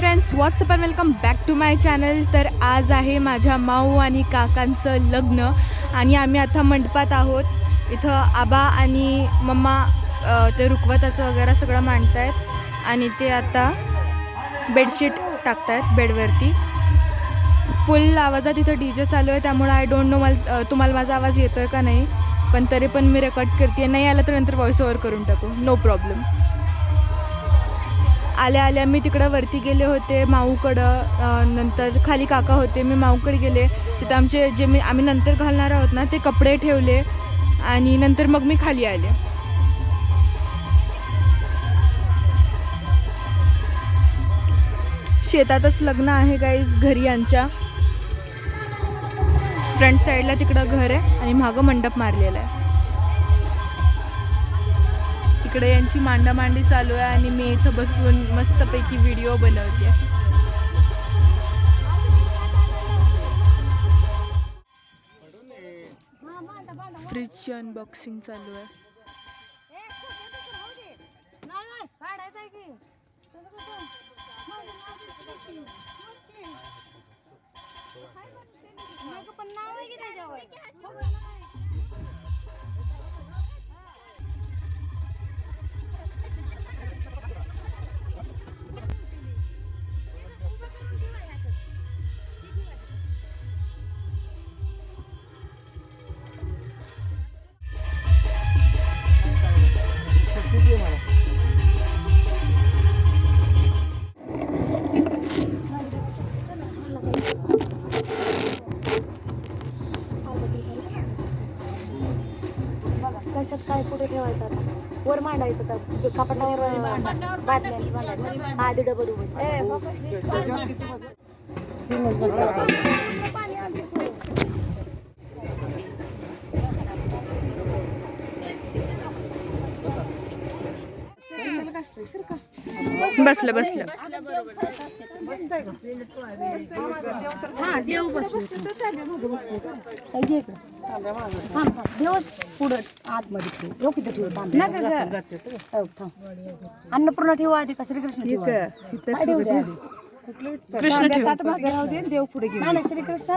Friends what's up and welcome back to my channel तर आज आहे माझ्या माऊ आणि काकांचं लग्न आणि आम्ही आता मंडपात आहोत. इथं आबा आणि मम्मा ते रुखवताचं वगैरे सगळं मांडत आहेत आणि ते आता बेडशीट टाकतायत बेडवरती. फुल आवाजात इथं डी जे चालू आहे त्यामुळे आय डोंट नो मला तुम्हाला माझा आवाज येतो आहे का नाही पण तरी पण मी रेकॉर्ड करते. नाही आला तर नंतर व्हॉइस ओव्हर करून टाकू. नो प्रॉब्लेम आल्या आल्या मी तिकडं वरती गेले होते माऊकडं नंतर खाली काका होते मी माऊकडे गेले. तिथं आमचे जे मी आम्ही नंतर घालणार आहोत ना ते कपडे ठेवले आणि नंतर मग मी खाली आले. शेतातच लग्न आहे गाईज घरी यांच्या फ्रंट साईडला तिकडं घर आहे आणि मागं मंडप मारलेला आहे. इकडे यांची मांडामांडी चालू आहे आणि मी इथं बसून मस्तपैकी व्हिडिओ बनवते. फ्रीजची अनबॉक्सिंग चालू आहे. कुठे ठेवायचं आता? वर मांडायचं का कपाटावर बातम्या आधी डबल बसलं बसलं. देवच पुढं आतमध्ये ठेव. येऊ किती ठेवू तांबे अन्नपूर्ण ठेवू आधी का? श्रीकृष्ण ठेवू आधी? काय ठेवू दे आधी? कृष्ण ठेव नाही नाही श्रीकृष्ण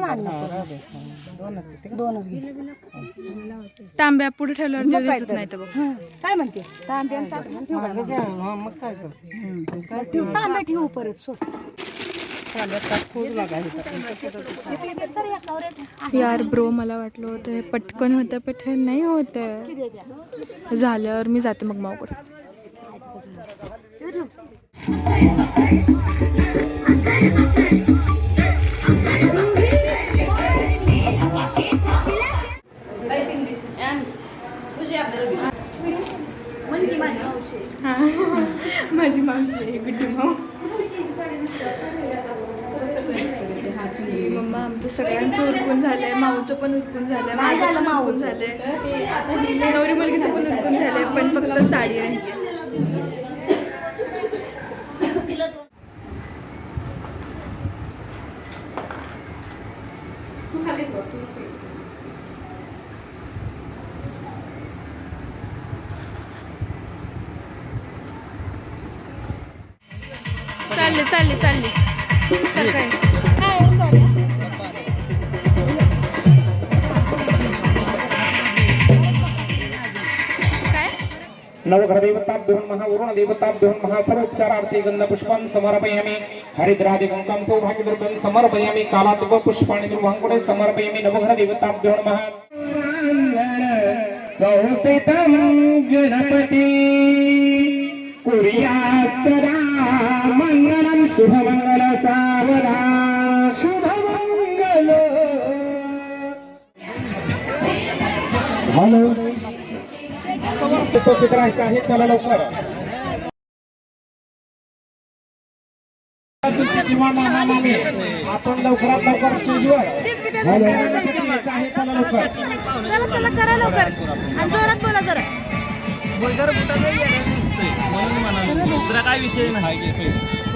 दोनच घे. तांब्या पुढे ठेवल्यावर ते दिसत नाही तर बघ. हं, काय म्हणते? तांबे आणि ताट घाल, ठेवू? मग ठेवू परत सोड. यार ब्रो मला वाटलं होतं हे पटकन होतं पण हे नाही होतं. झाल्यावर मी जाते मग मावकडे. माझी मावशी. आहे गुड्डी माऊ. मम्मा आमचं सगळ्यांचं उरकून झालंय. माऊचं पण उरकून झालंय. माझं पण उरकून झालंय. नवरी मुलगीचं पण उरकून झालंय पण फक्त साडी आहे. चालले चालले चालले. सकाळी. काय नवग्रहदेवताभ्योन् महावरुणदेवताभ्योन् महासर्वोच्चारार्थी गन्धपुष्पान् समर्पयामि। हरिद्रादिगुङ्कं सौभाग्यद्रव्यं समर्पयामि। कालात्मक पुष्पाणि दुर्वाङ्कुरे समर्पयामि। नवग्रहदेवताभ्योन् महा। संस्थितं गणपति कुर्या मङ्गलं शुभमङ्गल सावधा शुभमङ्गल हॅलो. उपस्थित राहायचं आहे चला लवकर. किंवा मामा मामी आपण लवकरात लवकर स्टेजवर. आहे चला लवकर चला चला करा लवकर. आणि जोरात बोला जरा. दुसरा काय विषय नाही.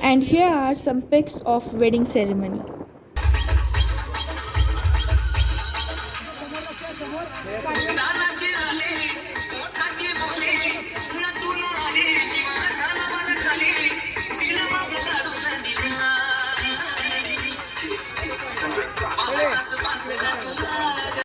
And here are some pics of wedding ceremony.